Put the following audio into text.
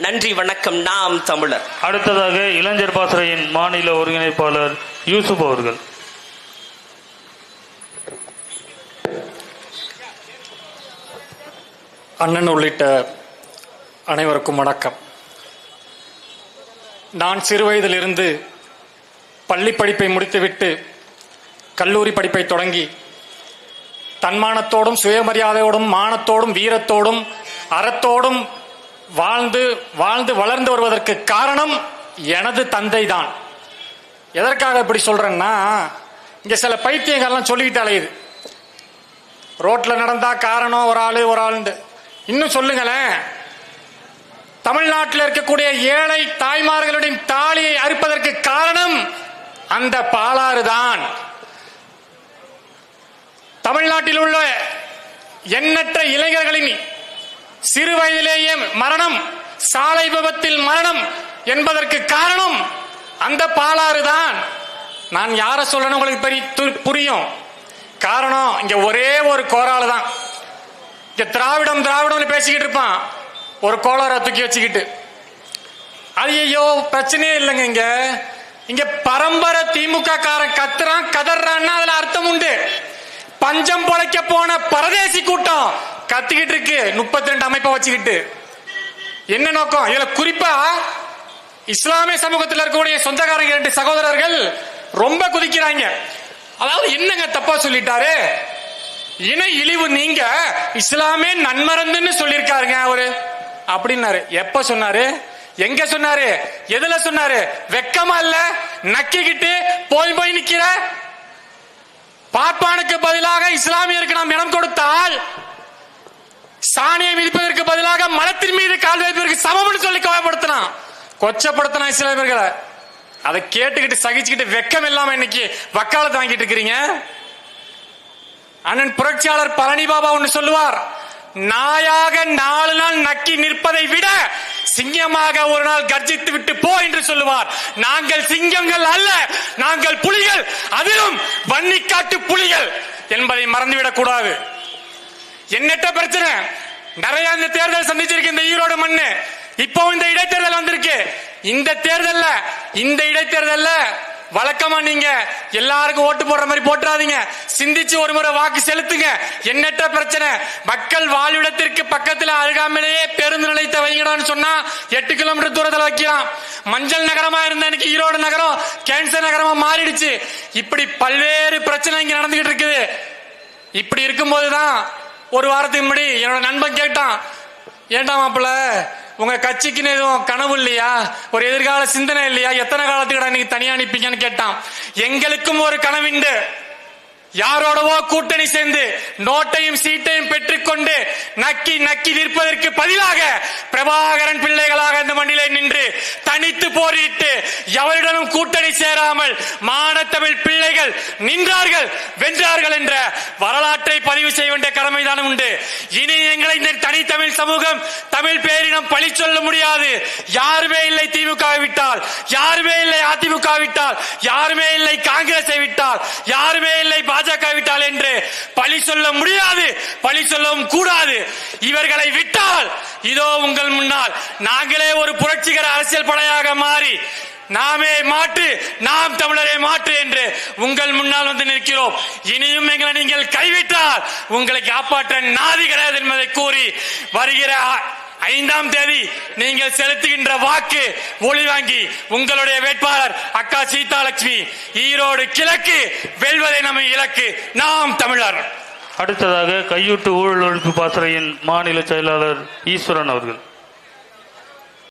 நன்றி வணக்கம். நாம் தமிழர். அடுத்ததாக இளைஞர் பாசறையின் மாநில ஒருங்கிணைப்பாளர் யூசுப் அவர்கள். அண்ணன் உள்ளிட்ட அனைவருக்கும் வணக்கம். நான் சிறு வயதிலிருந்து பள்ளி படிப்பை முடித்துவிட்டு கல்லூரி படிப்பை தொடங்கி தன்மானத்தோடும் சுயமரியாதையோடும் மானத்தோடும் வீரத்தோடும் அறத்தோடும் வாழ்ந்து வாழ்ந்து வளர்ந்து வருவதற்கு காரணம் எனது தந்தை தான் எதற்காக இப்படி சொல்றேன்னா இங்க சில பைத்தியங்கள்லாம் சொல்லிக்கிட்டு அலையுது ரோட்ல நடந்தா காரணம் ஒரு ஆளு ஒரு ஆளுண்டு. இன்னும் சொல்லுங்களேன். தமிழ்நாட்டில் இருக்கக்கூடிய ஏழை தாய்மார்களின் தாலியை அறுப்பதற்கு காரணம் அந்த பாலாறு தான் தமிழ்நாட்டில் உள்ள எண்ணற்ற இளைஞர்களின் சிறு வயதிலேயே மரணம் சாலை விபத்தில் மரணம் என்பதற்கு காரணம் அந்த பாலாறு தான். நான் யார சொல்லணும் உங்களுக்கு பெரிய து- புரியும். காரணம் இங்க ஒரே ஒரு கோராளு தான். இங்க திராவிடம் திராவிடம்னு பேசிக்கிட்டு இருப்பான். ஒரு கோளார தூக்கி வச்சுக்கிட்டு. ஐயோ பிரச்சனையே இல்லைங்க இங்க. இங்க பரம்பரை திமுக காரன் கத்துறான் கதறான்னா அதுல அர்த்தம் உண்டு. பஞ்சம் பொழைக்க போன பரதேசி கூட்டம். கத்திக்கிட்டு இருக்கு. முப்பத்தி ரெண்டு அமைப்பை வச்சுக்கிட்டு. என்ன நோக்கம்? இதுல குறிப்பா இஸ்லாமிய சமூகத்தில் இருக்கக்கூடிய சொந்தக்காரங்க ரெண்டு சகோதரர்கள் ரொம்ப குதிக்கிறாங்க. அதாவது என்னங்க தப்பா சொல்லிட்டாரு? இன இழிவு நீங்க இஸ்லாமே நன்மறந்துன்னு சொல்லியிருக்காருங்க அவரு. அப்படின்னாரு. எப்ப சொன்னாரு? எங்க சொன்னாரு? எதுல சொன்னாரு? வெக்கமா இல்ல? நக்கிக்கிட்டு போய் போய் நிக்கிற? பாப்பானுக்கு பதிலாக இஸ்லாமியருக்கு நாம் இடம் கொடுத்த சாணியை மிதிப்பதற்கு பதிலாக மலத்தின் மீது கால் வைப்பதற்கு சமம்னு சொல்லி கவலைப்படுத்தினான் கொச்சப்படுத்தினா பேர்களை அதை கேட்டுக்கிட்டு சகிச்சுக்கிட்டு வெக்கம் இல்லாம இன்னைக்கு வக்காலத்து வாங்கிட்டு இருக்கிறீங்க? அண்ணன் புரட்சியாளர் பழனி பாபா ஒன்று சொல்லுவார் நாயாக நாலு நாள் நக்கி நிற்பதை விட சிங்கமாக ஒரு நாள் கர்ஜித்து விட்டு போ என்று சொல்லுவார். நாங்கள் சிங்கங்கள் அல்ல நாங்கள் புலிகள். அதிலும் வன்னிக்காட்டு புலிகள். என்பதை மறந்துவிடக் கூடாது என்னட்ட பிரச்சனை? நிறைய இந்த தேர்தல் சந்திச்சிருக்கு இந்த ஈரோடு மண்ணு. இப்போ இந்த இடைத்தேர்தல் வந்திருக்கு. இந்த தேர்தல்ல இந்த இடைத்தேர்தல்ல வழக்கமா நீங்க எல்லாருக்கும் ஓட்டு போடுற மாதிரி போட்டுறாதீங்க. சிந்திச்சு ஒரு முறை வாக்கு செலுத்துங்க. எண்ணற்ற பிரச்சனை. மக்கள் வாழ்விடத்திற்கு பக்கத்துல அருகாமலேயே பேருந்து நிலையத்தை வைங்கடான்னு சொன்னா எட்டு கிலோமீட்டர் தூரத்துல வைக்கலாம். மஞ்சள் நகரமா இருந்த இன்னைக்கு ஈரோடு நகரம் கேன்சர் நகரமா மாறிடுச்சு. இப்படி பல்வேறு பிரச்சனை இங்க நடந்துகிட்டு இருக்குது. இப்படி இருக்கும்போதுதான் ஒரு வாரத்துக்கு முன்னாடி என்னோட நண்பன் கேட்டான் ஏண்டா மாப்பிள்ள உங்க கட்சிக்குன்னு எதுவும் கனவு இல்லையா? ஒரு எதிர்கால சிந்தனை இல்லையா? எத்தனை காலத்துக்கு நீங்க தனியா அனுப்பிங்கன்னு கேட்டான். எங்களுக்கும் ஒரு கனவுண்டு யாரோடவோ கூட்டணி சேர்ந்து நோட்டையும் சீட்டையும் பெற்றுக்கொண்டு நக்கி நக்கி நிற்பதற்கு பதிலாக பிரபாகரன் பிள்ளைகளாக இந்த மண்ணிலே நின்று தனித்து போரிட்டு எவரிடமும் கூட்டணி சேராமல் மானத்தமிழ் பிள்ளைகள் நின்றார்கள் வென்றார்கள் என்ற வரலாற்றை பதிவு செய்ய வேண்டிய கடமைதான் உண்டு. இனி எங்களை இந்த தனித்தமிழ் சமூகம் தமிழ் பேரினம் பழி சொல்ல முடியாது. யாருமே இல்லை திமுக விட்டால் யாருமே இல்லை அதிமுக விட்டால் யாருமே இல்லை காங்கிரஸை விட்டால் யாருமே இல்லை பாஜக விட்டால் என்று பழி சொல்ல முடியாது பழி சொல்லவும் கூடாது. இவர்களை விட்டால் இதோ உங்கள் முன்னால் நாங்களே ஒரு புரட்சிகர அரசியல் படையாக மாறி நாமே மாற்று நாம் தமிழரை மாற்று என்று உங்கள் முன்னால் வந்து நிற்கிறோம். இனியும் எங்களை நீங்கள் கைவிட்டால் உங்களை காப்பாற்ற நாதி கிடையாது என்பதை கூறி வருகிற ஐந்தாம் தேதி நீங்கள் செலுத்துகின்ற வாக்கு ஒளி வாங்கி உங்களுடைய வேட்பாளர் அக்கா சீதாலட்சுமி ஈரோடு கிழக்கு வெல்வதை நம்ம இலக்கு நாம் தமிழர். அடுத்ததாக கையூட்டு ஊழல் ஒழிப்பு பாசறையின் மாநில செயலாளர் ஈஸ்வரன் அவர்கள்.